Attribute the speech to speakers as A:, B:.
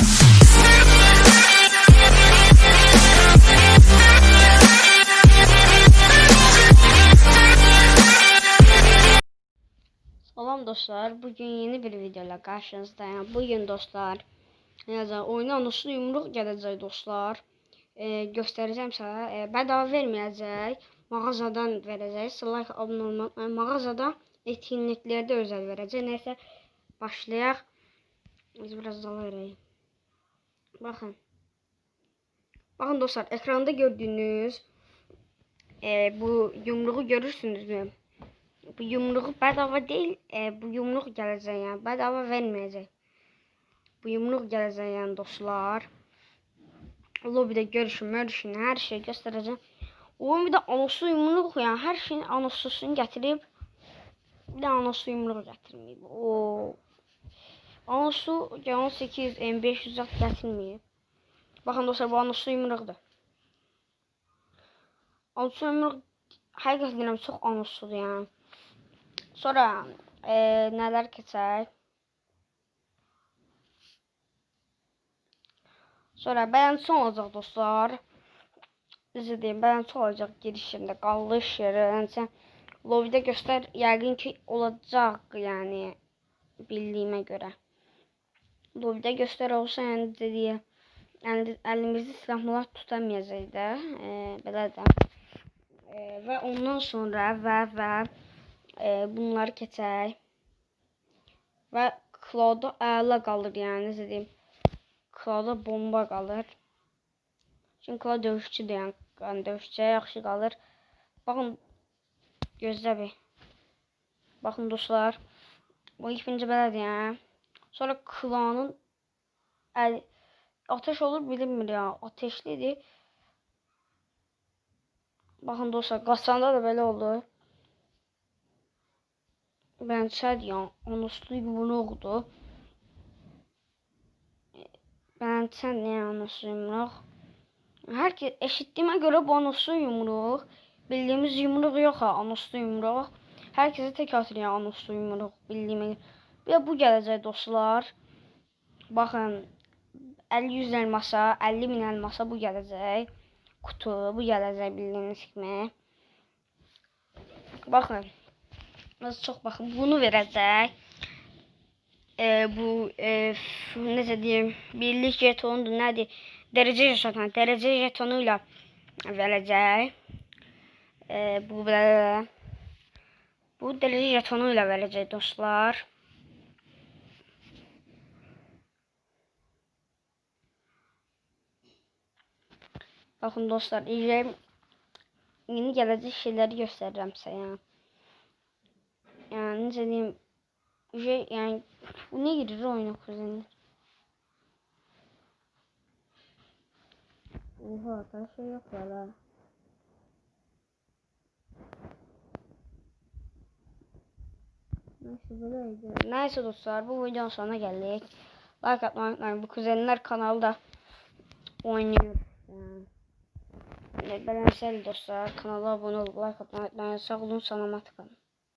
A: Salam dostlar, bugün yeni bir videoyla karşınızdayım. Bugün dostlar, necə oyuna anonslu yumruq gələcək dostlar. E, göstərəcəm sizə. E, bedava verməyəcək. Mağazadan verəcək. Abunə olmayı unutmayın. Mağazada etkinliklərdə özəl verəcək. Nəysə başlayaq. Biz biraz dala verək. Baxın. Baxın dostlar, ekranda gördüyünüz e, bu yumruğu görürsünüzmü? Bu yumruğu bedava değil, e, bu yumruq gələcək yəni. Bedava verməyəcək. Bu yumruq gələcək yəni dostlar. Lobbydə görüşün, mörüşün, hər şey göstərəcəm. Oyun bir də anonslu yumruq yəni hər şeyin anonslusunu gətirib. Bir də anonslu yumruq gətirməyib. O Anonslu 18 M500 gətirməyib. Baxın dostlar bu anonslu yumruqdur. Anonslu yumruq həqiqətən çox anonsludur yəni. Sonra e, nələr keçək? Sonra beğensi olacak dostlar. Size diyeyim beğensi olacak girişinde kalış yeri. Yani sen lobide göster yəqin ki olacak yani bildiğime göre. Lobide göster olsa yani dediği yani elimizde silahlar tutamayacağız da. E, belə də. E, və ondan sonra və və e, bunları keçək. Və Cloud əla qalır yəni necə deyim. Cloud'a bomba qalır. Çünki Cloud dövüşçüdür yəni. yəni dövüşçüyə yaxşı qalır. Baxın gözlə bir. Baxın dostlar. Bu ikinci belədir yəni. Sonra klanın əl, ateş olur bilinmir ya. Ateşlidir. Baxın dostlar, qaçanda da belə olur. Ben ya anuslu yumruqdur. Ben sen ne anuslu yumruq? Herkes eşittiğime göre bu yumruq. Bildiğimiz yumruq yok ha anuslu yumruq. Herkese tek atıyor anuslu yumruq bildiğime göre. De bu gələcək dostlar. Baxın 50-100 elmasa, 50 min elmasa bu gələcək. Kutu bu gələcək bildiyiniz kimi. Baxın. Nasıl çok bakın bunu verecek. Ee, bu e, ne diyeyim birlik jetonu nedir? Derece jetonu, derece jetonuyla verecek. Ee, bu böyle bu derece jetonuyla verecek dostlar. Bakın dostlar, iyice yeni gelecek şeyleri göstereceğim size yani. Yani ne diyeyim şey yani bu ne girer oyuna kuzenler. Oha da şey yok valla. Neyse böyleydi. Neyse dostlar bu videonun sonuna geldik. Like atmayı unutmayın. Bu kuzenler kanalda oynuyor. се дұрса канала бы лайа саламатка